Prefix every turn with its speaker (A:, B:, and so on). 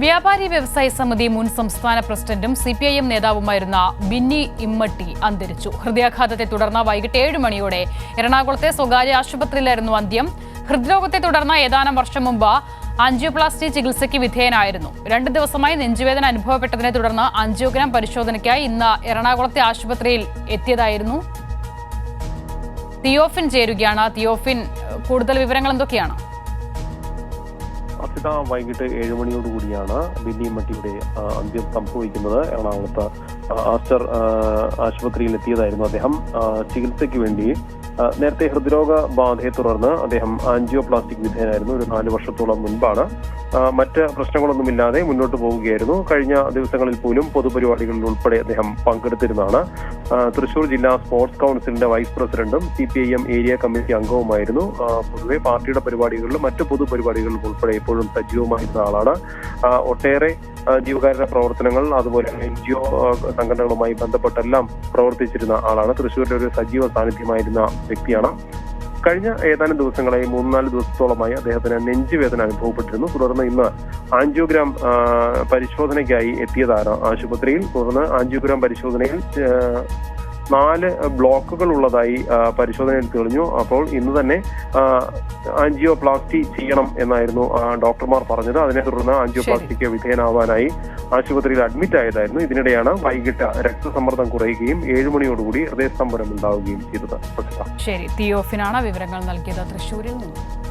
A: വ്യാപാരി വ്യവസായ സമിതി മുൻ സംസ്ഥാന പ്രസിഡന്റും സി പി ഐ എം നേതാവുമായിരുന്ന ബിന്നി ഇമ്മട്ടി അന്തരിച്ചു. ഹൃദയാഘാതത്തെ തുടർന്ന് വൈകിട്ട് ഏഴ് മണിയോടെ എറണാകുളത്തെ സ്വകാര്യ ആശുപത്രിയിലായിരുന്നു അന്ത്യം. ഹൃദ്രോഗത്തെ തുടർന്ന് ഏതാനും വർഷം മുമ്പ് ആൻജിയോപ്ലാസ്റ്റി ചികിത്സയ്ക്ക് വിധേയനായിരുന്നു. രണ്ട് ദിവസമായി നെഞ്ചുവേദന അനുഭവപ്പെട്ടതിനെ തുടർന്ന് ആൻജിയോഗ്രാം പരിശോധനയ്ക്കായി ഇന്ന് എറണാകുളത്തെ ആശുപത്രിയിൽ എത്തിയതായിരുന്നു. തിയോഫിൻ ചേരുകയാണ്. തിയോഫിൻ കൂടുതൽ വിവരങ്ങൾ എന്തൊക്കെയാണ്?
B: അസിത വൈകിട്ട് ഏഴ് മണിയോടുകൂടിയാണ് ബിന്നി മട്ടിയുടെ അന്ത്യം സംഭവിക്കുന്നത്. എറണാകുളത്ത് ആസ്റ്റർ ആശുപത്രിയിൽ എത്തിയതായിരുന്നു അദ്ദേഹം. ചികിത്സയ്ക്ക് വേണ്ടി നേരത്തെ ഹൃദ്രോഗ ബാധയെ തുടർന്ന് അദ്ദേഹം ആൻജിയോപ്ലാസ്റ്റിക് വിധേയനായിരുന്നു. ഒരു നാല് വർഷത്തോളം മുൻപാണ്. മറ്റ് പ്രശ്നങ്ങളൊന്നുമില്ലാതെ മുന്നോട്ട് പോവുകയായിരുന്നു. കഴിഞ്ഞ ദിവസങ്ങളിൽ പോലും പൊതുപരിപാടികളിൽ ഉൾപ്പെടെ അദ്ദേഹം പങ്കെടുത്തിരുന്നതാണ്. തൃശൂർ ജില്ലാ സ്പോർട്സ് കൗൺസിലിന്റെ വൈസ് പ്രസിഡന്റും C P I M area committee അംഗവുമായിരുന്നു. പൊതുവെ പാർട്ടിയുടെ പരിപാടികളിലും മറ്റ് പൊതുപരിപാടികളിലും ഉൾപ്പെടെ എപ്പോഴും സജീവമായിരുന്ന ആളാണ്. ഒട്ടേറെ ആ, ജീവകാരുണ്യ പ്രവർത്തനങ്ങൾ അതുപോലെ എൻ ജി ഒ സംഘടനകളുമായി ബന്ധപ്പെട്ടെല്ലാം പ്രവർത്തിച്ചിരുന്ന ആളാണ്. തൃശ്ശൂരിലെ ഒരു സജീവ സാന്നിധ്യമായിരുന്ന വ്യക്തിയാണ്. കഴിഞ്ഞ ഏതാനും ദിവസങ്ങളായി മൂന്നാൽ ദിവസത്തോളമായി അദ്ദേഹത്തിന് നെഞ്ചുവേദന അനുഭവപ്പെട്ടിരുന്നു. തുടർന്ന് ഇന്ന് ആൻജിയോഗ്രാം പരിശോധനയ്ക്കായി എത്തിയതാണ് ആശുപത്രിയിൽ. തുടർന്ന് ആൻജിയോഗ്രാം പരിശോധനയിൽ നാല് ബ്ലോക്കുകൾ ഉള്ളതായി പരിശോധനയിൽ തെളിഞ്ഞു. അപ്പോൾ ഇന്ന് തന്നെ ആൻജിയോ ആൻജിയോപ്ലാസ്റ്റി ചെയ്യണം എന്നായിരുന്നു ഡോക്ടർമാർ പറഞ്ഞത്. അതിനെ തുടർന്ന് ആൻജിയോപ്ലാസ്റ്റിക്ക് വിധേയനാവാനായി ആശുപത്രിയിൽ അഡ്മിറ്റ് ആയതായിരുന്നു. ഇതിനിടെയാണ് വൈകിട്ട് രക്തസമ്മർദ്ദം കുറയുകയും ഏഴുമണിയോടുകൂടി ഹൃദയസ്തംഭനം ഉണ്ടാവുകയും ചെയ്തത്.
A: ശരി. തിയോഫിനാണ് വിവരങ്ങൾ നൽകിയത്. തൃശൂരിൽ നിന്ന്.